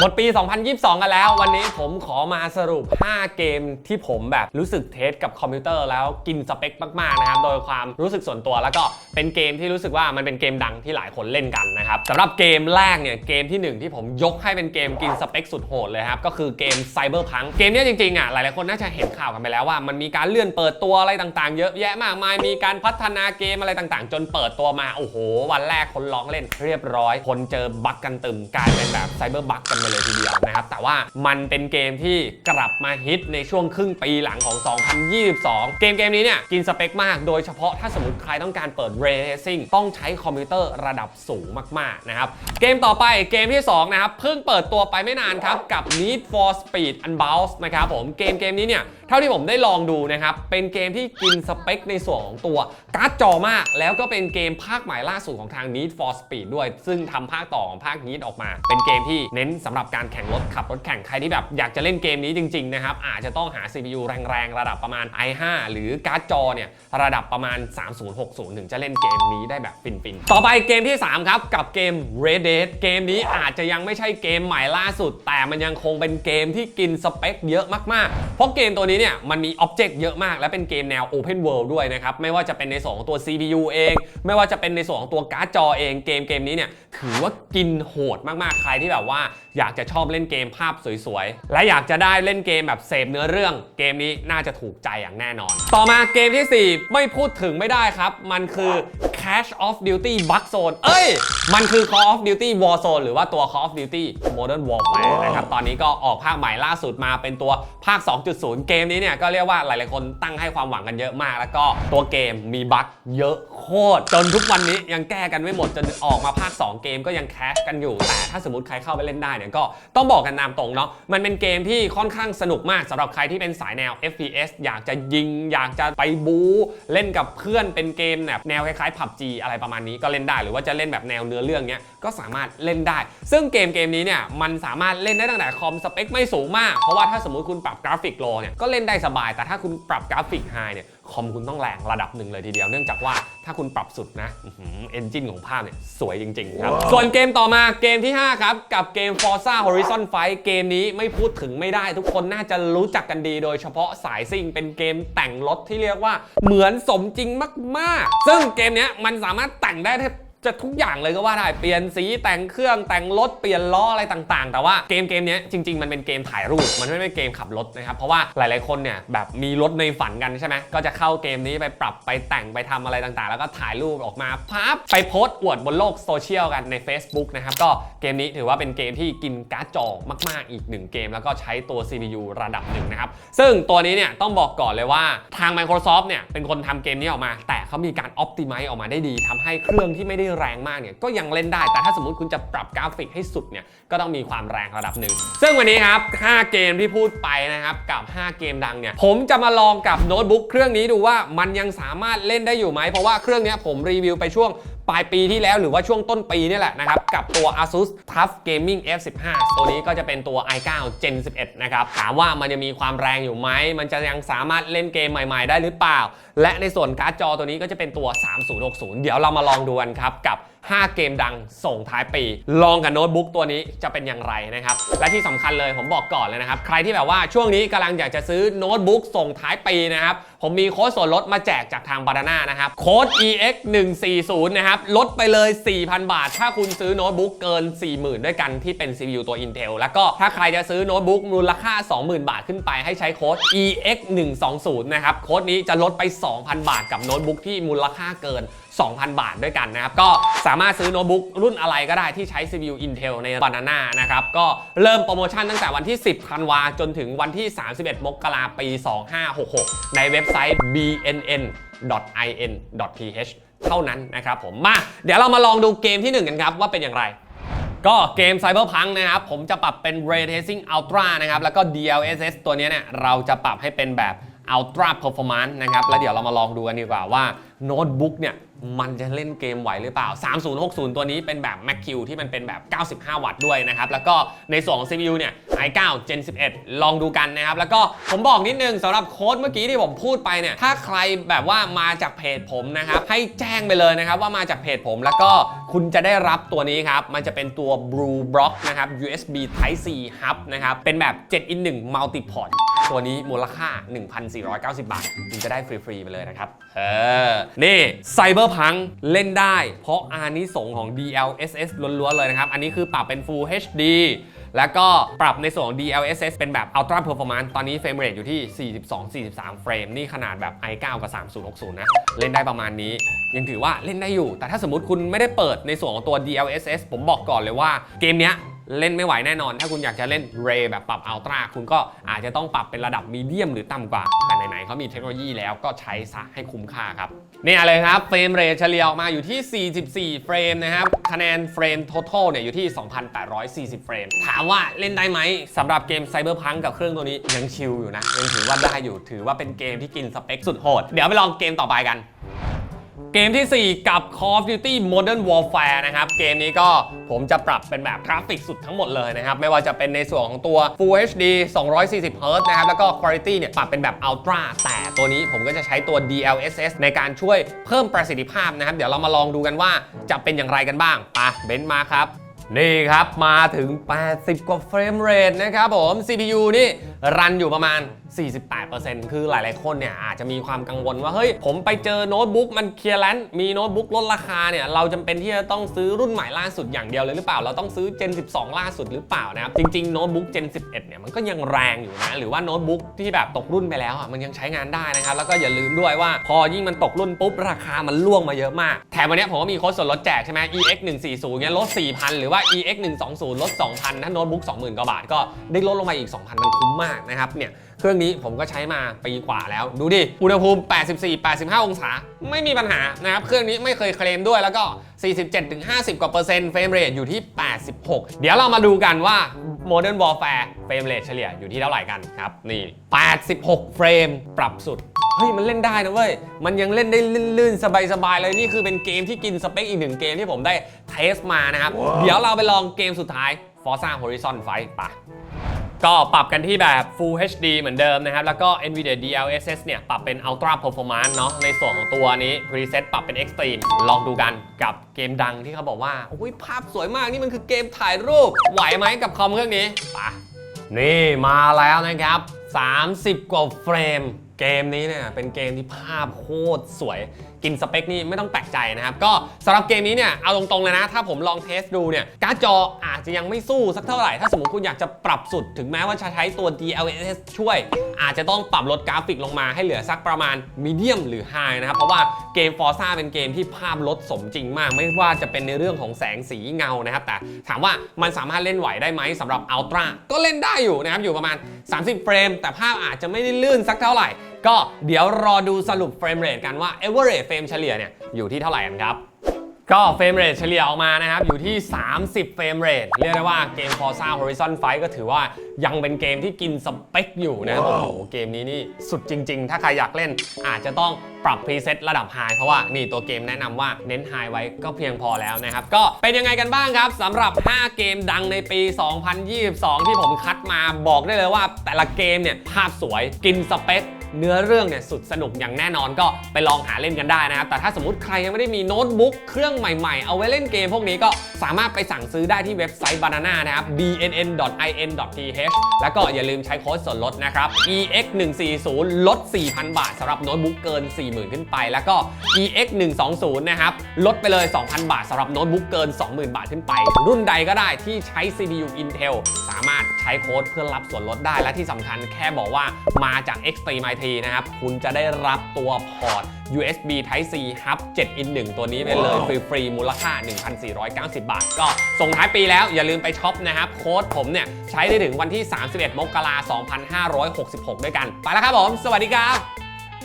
หมดปี 2022 กันแล้ว วันนี้ผมขอมาสรุป 5 เกมที่ผมแบบรู้สึกเทสกับคอมพิวเตอร์แล้วกินสเปคมาก ๆ นะครับ โดยความรู้สึกส่วนตัวแล้วก็เป็นเกมที่รู้สึกว่ามันเป็นเกมดังที่หลายคนเล่นกันนะครับสำหรับเกมแรกเนี่ยเกมที่ 1 ที่ผมยกให้เป็นเกมกินสเปคสุดโหดเลยครับ ก็คือเกม Cyberpunk เกมเนี้ยจริง ๆ อะ หลาย ๆ คนน่าจะเห็นข่าวกันไปแล้วว่ามันมีการเลื่อนเปิดตัวอะไรต่างๆ เยอะแยะมากมายมีการพัฒนาเกมอะไรต่างๆ จนเปิดตัวมาโอ้โห วันแรกคนร้องเล่นเรียบร้อย คนเจอบั๊กกันตึมกลายเป็นแบบไซเบอร์บั๊กกันไปเลยทีเดียวนะครับ แต่ว่ามันเป็นเกมที่กลับมาฮิตในช่วงครึ่งปีหลังของ 2022 เกมเกมนี้เนี่ยกินสเปคมาก โดยเฉพาะถ้าสมมติใครต้องการเปิด Ray Tracing ต้องใช้คอมพิวเตอร์ระดับสูงมากๆนะครับเกมต่อไปเกมที่2นะครับเพิ่งเปิดตัวไปไม่นานครับกับ Need for Speed Unbound นะครับผมเกมเกมนี้เนี่ยเท่าที่ผมได้ลองดูนะครับเป็นเกมที่กินสเปคในส่วนของตัวการ์ดจอมาก แล้วก็เป็นเกมภาคใหม่ล่าสุดของทาง Need for Speed ด้วย ซึ่งทำภาคต่อของภาค Need ออกมา เป็นเกมที่เน้นสำหรับการแข่งรถขับรถแข่งใครที่แบบอยากจะเล่นเกมนี้จริงๆนะครับอาจจะต้องหา CPU แรงๆ ระดับประมาณ i5 หรือการ์ดจอเนี่ยระดับประมาณ 3060 ถึงจะเล่นเกมนี้ได้แบบฟินๆ ต่อไปเกมที่ 3 ครับ กับเกม Red Dead เกมนี้อาจจะยังไม่ใช่เกมใหม่ล่าสุด แต่มันยังคงเป็นเกมที่กินสเปคเยอะมากๆ เพราะเกมตัวนี้เนี่ยมันมีอ็อบเจกต์เยอะมาก และเป็นเกมแนว Open World ด้วยนะครับ ไม่ว่าจะเป็นในส่วนของตัว CPU เอง ไม่ว่าจะเป็นในส่วนของตัวการ์ดจอเองเกมเกมนี้เนี่ยถือว่ากินโหดมากๆใครที่แบบว่า อยากจะชอบเล่นเกมภาพสวยๆ และอยากจะได้เล่นเกมแบบเสพเนื้อเรื่อง เกมนี้น่าจะถูกใจอย่างแน่นอน ต่อมาเกมทีสี่4 ไม่พูดถึงไม่ได้ครับ มันคือ Cash of Duty Bug Zone เอ้ย มันคือ Call of Duty Warzone หรือว่าตัว Call of Duty Modern Warfare นะครับ ตอนนี้ก็ออกภาคใหม่ล่าสุดมาเป็นตัวภาค 2.0 เกมนี้เนี่ยก็เรียกว่าหลายๆคนตั้งให้ความหวังกันเยอะมาก แล้วก็ตัวเกมมีบั๊กเยอะโคตร จนทุกวันนี้ยังแก้กันไม่หมดจนออกมาภาค 2 เกมก็ยังแคชกันอยู่ แต่ถ้าสมมติใครเข้าไปเล่นได้เนี่ยก็ต้องบอกกันตามตรงเนาะ มันเป็นเกมที่ค่อนข้างสนุกมากสำหรับใครที่เป็นสายแนว FPS อยากจะยิง อยากจะไปบู๊เล่นกับเพื่อนเป็นเกมแบบแนวคล้ายๆ PUBG อะไรประมาณนี้ก็เล่นได้หรือว่าจะเล่นแบบแนวเนื้อเรื่องเนี้ยก็สามารถเล่นได้ ซึ่งเกมเกมนี้เนี่ยมันสามารถเล่นได้ตั้งแต่คอมสเปคไม่สูงมาก เพราะว่าถ้าสมมติคุณปรับกราฟิกโลเนี่ยก็เล่นได้สบาย แต่ถ้าคุณปรับกราฟิกไฮเนี่ยคอมคุณต้องแรงระดับหนึ่งเลยทีเดียว เนื่องจากว่าถ้าคุณปรับสุดนะเอนจินของภาพเนี่ยสวยจริง ๆ ครับ ส่วนเกมต่อมาเกมที่ 5 ครับ กับเกม Forza Horizon 5 เกมนี้ไม่พูดถึงไม่ได้ ทุกคนน่าจะรู้จักกันดี โดยเฉพาะสายซิ่งเป็นเกมแต่งรถที่เรียกว่าเหมือนสมจริงมาก ๆ ซึ่งเกมเนี้ยมันสามารถแต่งได้แทบ จะทุกอย่างเลยก็ว่าได้ เปลี่ยนสีแต่งเครื่องแต่งรถเปลี่ยนล้ออะไรต่างๆ แต่ว่าเกมเกมนี้จริง ๆ มันเป็นเกมถ่ายรูป มันไม่เป็นเกมขับรถนะครับ เพราะว่าหลายๆคนเนี่ยแบบมีรถในฝันกันใช่ไหมก็จะเข้าเกมนี้ไปปรับไปแต่งไปทำอะไรต่างๆ แล้วก็ถ่ายรูปออกมาพับไปโพสต์อวดบนโลกโซเชียลกันใน Facebook นะครับ ก็เกมนี้ถือว่าเป็นเกมที่กินการ์ดจอมากๆ อีกหนึ่งเกม แล้วก็ใช้ตัว CPU ระดับหนึ่งนะครับ ซึ่งตัวนี้เนี่ยต้องบอกก่อนเลยว่าทาง Microsoft เนี่ยเป็นคนทำเกมนี้ออกมา แต่เขามีการ Optimize ออกมาได้ดีทำให้เครื่องที่ไม่ได้แรงมากเนี่ยก็ยังเล่นได้ แต่ถ้าสมมติคุณจะปรับกราฟิกให้สุดเนี่ยก็ต้องมีความแรงระดับหนึ่ง ซึ่งวันนี้ครับ 5 เกมที่พูดไปนะครับกับ 5 เกมดังเนี่ยผมจะมาลองกับโน้ตบุ๊กเครื่องนี้ดูว่ามันยังสามารถเล่นได้อยู่ไหมเพราะว่าเครื่องนี้ผมรีวิวไปช่วง ปลายปีที่แล้วหรือว่าช่วงต้นปีนี่แหละนะครับกับตัว ASUS TUF Gaming F15 ตัวนี้ก็จะเป็นตัว i9 Gen 11 นะครับ ถามว่ามันจะมีความแรงอยู่ไหม มันจะยังสามารถเล่นเกมใหม่ๆ ได้หรือเปล่า และในส่วนการ์ดจอตัวนี้ก็จะเป็นตัว 3060 เดี๋ยวเรามาลองดูกันครับกับ 5 เกมดังส่งท้ายปี ลองกับโน้ตบุ๊กตัวนี้จะเป็นอย่างไรนะครับ และที่สำคัญเลยผมบอกก่อนเลยนะครับ ใครที่แบบว่าช่วงนี้กำลังอยากจะซื้อโน้ตบุ๊กส่งท้ายปีนะครับ ผมมีโค้ดส่วนลดมาแจกจากทางบานาน่านะครับ โค้ด EX 1 4 0นะครับ ลดไปเลย 4,000 บาท ถ้าคุณซื้อโน้ตบุ๊กเกิน 40,000 ด้วยกันที่เป็น CPU ตัว Intel แล้วก็ถ้าใครจะซื้อโน้ตบุ๊กมูลค่า 20,000 บาทขึ้นไปให้ใช้โค้ด EX 1 2 0นะครับ โค้ดนี้จะลดไป 2,000 บาทกับโน้ตบุ๊กที่มูลค่าเกิน 2,000 บาทด้วยกันนะครับ ก็สามารถซื้อโน้ตบุ๊กรุ่นอะไรก็ได้ที่ใช้ CPU Intel ใน Banana นะครับ ก็เริ่มโปรโมชั่นตั้งแต่วันที่ 10ธันวาจนถึงวันที่ 31 มกราปี 2566 ในเว็บไซต์ bnn.in.th เท่านั้นนะครับผมมา เดี๋ยวเรามาลองดูเกมที่ 1 กันครับ ว่าเป็นอย่างไรก็เกม Cyberpunk นะครับ ผมจะปรับเป็น Ray Tracing Ultra นะครับ แล้วก็ DLSS ตัวนี้เนี่ย เราจะปรับให้เป็นแบบ Ultra Performance นะครับ แล้วเดี๋ยวเรามาลองดูกันดีกว่าว่าโน้ตบุ๊กเนี่ย มันจะเล่นเกมไหวหรือเปล่า 3060 ตัวนี้เป็นแบบ Mac Q ที่มันเป็นแบบ 95 วัตต์ด้วยนะครับ แล้วก็ในส่วนของ CPU เนี่ย i9 Gen 11 ลองดูกันนะครับ แล้วก็ผมบอกนิดนึงสำหรับโค้ดเมื่อกี้ที่ผมพูดไปเนี่ย ถ้าใครแบบว่ามาจากเพจผมนะครับ ให้แจ้งไปเลยนะครับว่ามาจากเพจผม แล้วก็คุณจะได้รับตัวนี้ครับ มันจะเป็นตัว Blue Block นะครับ USB Type C Hub นะครับ เป็นแบบ 7 in 1 Multi Port ตัวนี้มูลค่า 1,490 บาทคุณจะได้ฟรี ๆ ไปเลยนะครับ เออ นี่ Cyberpunk เล่นได้ เพราะอานิสงของ DLSS ล้วน ๆ เลยนะครับ อันนี้คือปรับเป็น Full HD แล้วก็ปรับในส่วนของ DLSS เป็นแบบ Ultra Performance ตอนนี้เฟรมเรทอยู่ที่ 42-43 เฟรม นี่ขนาดแบบ i9 กับ 3060 นะ เล่นได้ประมาณนี้ ยังถือว่าเล่นได้อยู่ แต่ถ้าสมมติคุณไม่ได้เปิดในส่วนของตัว DLSS ผมบอกก่อนเลยว่าเกมเนี้ย เล่นไม่ไหวแน่นอน ถ้าคุณอยากจะเล่น Ray แบบปรับ Ultra คุณก็อาจจะต้องปรับเป็นระดับมีเดียมหรือต่ำกว่า แต่ไหนๆเขามีเทคโนโลยีแล้วก็ใช้ซะให้คุ้มค่าครับเนี่ยเลยครับเฟรมเรทเฉลี่ยออกมาอยู่ที่ 44 เฟรมนะครับคะแนนเฟรม total เนี่ยอยู่ที่ 2,840 เฟรม ถามว่าเล่นได้ไหมสำหรับเกม Cyberpunk กับเครื่องตัวนี้ยังชิลอยู่นะยังถือว่าได้อยู่ถือว่าเป็นเกมที่กินสเปคสุดโหดเดี๋ยวไปลองเกมต่อไปกัน เกมทีสี่ 4 กับ Call of Duty Modern Warfare นะครับ เกมนี้ก็ผมจะปรับเป็นแบบกราฟิกสุดทั้งหมดเลยนะครับ ไม่ว่าจะเป็นในส่วนของตัว Full HD 240 Hz นะครับ แล้วก็ Quality เนี่ยปรับเป็นแบบ Ultra แต่ตัวนี้ผมก็จะใช้ตัว DLSS ในการช่วยเพิ่มประสิทธิภาพนะครับ เดี๋ยวเรามาลองดูกันว่าจะเป็นอย่างไรกันบ้างปะเบนซ์มาครับนี่ครับ มาถึง 80 กว่าเฟรมเรทนะครับผม CPU นี่ รันอยู่ประมาณ 48%คือหลาย ๆ คนเนี่ยอาจจะมีความกังวลว่า เฮ้ย ผมไปเจอโน้ตบุ๊กมันเคลียร์แลนซ์มีโน้ตบุ๊กลดราคาเนี่ย เราจำเป็นที่จะต้องซื้อรุ่นใหม่ล่าสุดอย่างเดียวเลยหรือเปล่า เราต้องซื้อ Gen 12 ล่าสุดหรือเปล่านะครับ จริง ๆ โน้ตบุ๊ก Gen 11 เนี่ยมันก็ยังแรงอยู่นะ หรือว่าโน้ตบุ๊กที่แบบตกรุ่นไปแล้วอะมันยังใช้งานได้นะครับ แล้วก็อย่าลืมด้วยว่าพอยิ่งมันตกรุ่นปุ๊บราคามันล่วงมาเยอะมาก แถมวันนี้ผมก็มีโค้ดส่วนลดแจกใช่ไหม EX 140เนี่ยลด4,000 หรือว่า EX 120ลด2,000ถ้าโน้ตบุ๊ก20,000กว่าบาทก็ได้ลดลงมาอีก2,000มันคุ้มมากนะครับเนี่ย เครื่องนี้ผมก็ใช้มาปีกว่าแล้ว ดูดิอุณหภูมิ 84-85 องศา ไม่มีปัญหานะครับ เครื่องนี้ไม่เคยเคลมด้วยแล้วก็ 47-50 กว่าเปอร์เซ็นต์เฟรมเรทอยู่ที่ 86 เดี๋ยวเรามาดูกันว่า Modern Warfare เฟรมเรทเฉลี่ยอยู่ที่เท่าไหร่กันครับ นี่ 86 เฟรมปรับสุดเฮ้ยมันเล่นได้นะเว้ย มันยังเล่นได้ลื่นๆ สบายๆ เลยนี่คือเป็นเกมที่กินสเปคอีกหนึ่งเกมที่ผมได้เทสมานะครับ เดี๋ยวเราไปลองเกมสุดท้าย Forza Horizon 5ไป ก็ปรับกันที่แบบ Full HD เหมือนเดิมนะครับ แล้วก็ NVIDIA DLSS เนี่ย ปรับเป็น Ultra Performance เนาะในส่วนของตัวนี้ Preset ปรับเป็น Extreme ลองดูกันกับเกมดังที่เขาบอกว่าโอ้ยภาพสวยมากนี่มันคือเกมถ่ายรูป ไหวไหมกับคอมเครื่องนี้ปะนี่มาแล้วนะครับ 30 กว่าเฟรม เกมนี้เนี่ยเป็นเกมที่ภาพโคตรสวย กินสเปคนี่ไม่ต้องแปลกใจนะครับ ก็สำหรับเกมนี้เนี่ยเอาตรงๆเลยนะ ถ้าผมลองเทสดูเนี่ยการ์ดจออาจจะยังไม่สู้สักเท่าไหร่ ถ้าสมมติคุณอยากจะปรับสุดถึงแม้ว่าจะใช้ตัว DLSS ช่วย อาจจะต้องปรับลดกราฟิกลงมาให้เหลือสักประมาณมีเดียมหรือไฮนะครับ เพราะว่าเกม Forza เป็นเกมที่ภาพลดสมจริงมาก ไม่ว่าจะเป็นในเรื่องของแสงสีเงานะครับ แต่ถามว่ามันสามารถเล่นไหวได้ไหมสำหรับ Ultra ก็เล่นได้อยู่นะครับอยู่ประมาณ 30 เฟรม แต่ภาพอาจจะไม่ได้ลื่นสักเท่าไหร่ ก็เดี๋ยวรอดูสรุปเฟรมเรทกันว่า average เฟรมเฉลี่ยเนี่ยอยู่ที่เท่าไหร่กันครับก็เฟรมเรทเฉลี่ยออกมานะครับ อยู่ที่ 30 เฟรมเรทเรียกได้ว่าเกม Forza Horizon 5 ก็ถือว่ายังเป็นเกมที่กินสเปคอยู่นะครับ โอ้โห เกมนี้นี่สุดจริง ๆ ถ้าใครอยากเล่นอาจจะต้องปรับพรีเซตระดับไฮเพราะว่านี่ตัวเกมแนะนำว่าเน้นไฮไว้ก็เพียงพอแล้วนะครับ ก็เป็นยังไงกันบ้างครับสำหรับ 5 เกมดังในปี 2022 ที่ผมคัดมาบอกได้เลยว่าแต่ละเกมเนี่ยภาพสวยกินสเปค เนื้อเรื่องเนี่ยสุดสนุกอย่างแน่นอนก็ไปลองหาเล่นกันได้นะครับ แต่ถ้าสมมติใครยังไม่ได้มีโน้ตบุ๊กเครื่องใหม่ๆ เอาไว้เล่นเกมพวกนี้ก็สามารถไปสั่งซื้อได้ที่เว็บไซต์ banana นะครับ bnn.in.th แล้วก็อย่าลืมใช้โค้ดส่วนลดนะครับ ex 1 4 0 ลด 4,000 บาทสำหรับโน้ตบุ๊กเกิน 40,000 ขึ้นไป แล้วก็ ex 1 2 0 นะครับลดไปเลย 2,000 บาทสำหรับโน้ตบุ๊กเกิน 20,000 บาทขึ้นไป รุ่นใดก็ได้ที่ใช้ CPU Intel สามารถใช้โค้ดเพื่อรับส่วนลดได้และที่สำคัญแค่บอกว่ามาจาก Extreme IT นะครับ คุณจะได้รับตัวพอร์ต USB Type C Hub 7 in 1 ตัวนี้ไปเลยฟรีๆมูลค่า 1,490 บาท ก็ส่งท้ายปีแล้วอย่าลืมไปช็อปนะครับ โค้ดผมเนี่ย ใช้ได้ถึงวันที่ 31 มกราคม 2566 ด้วยกัน ไปแล้วครับผม สวัสดีครับ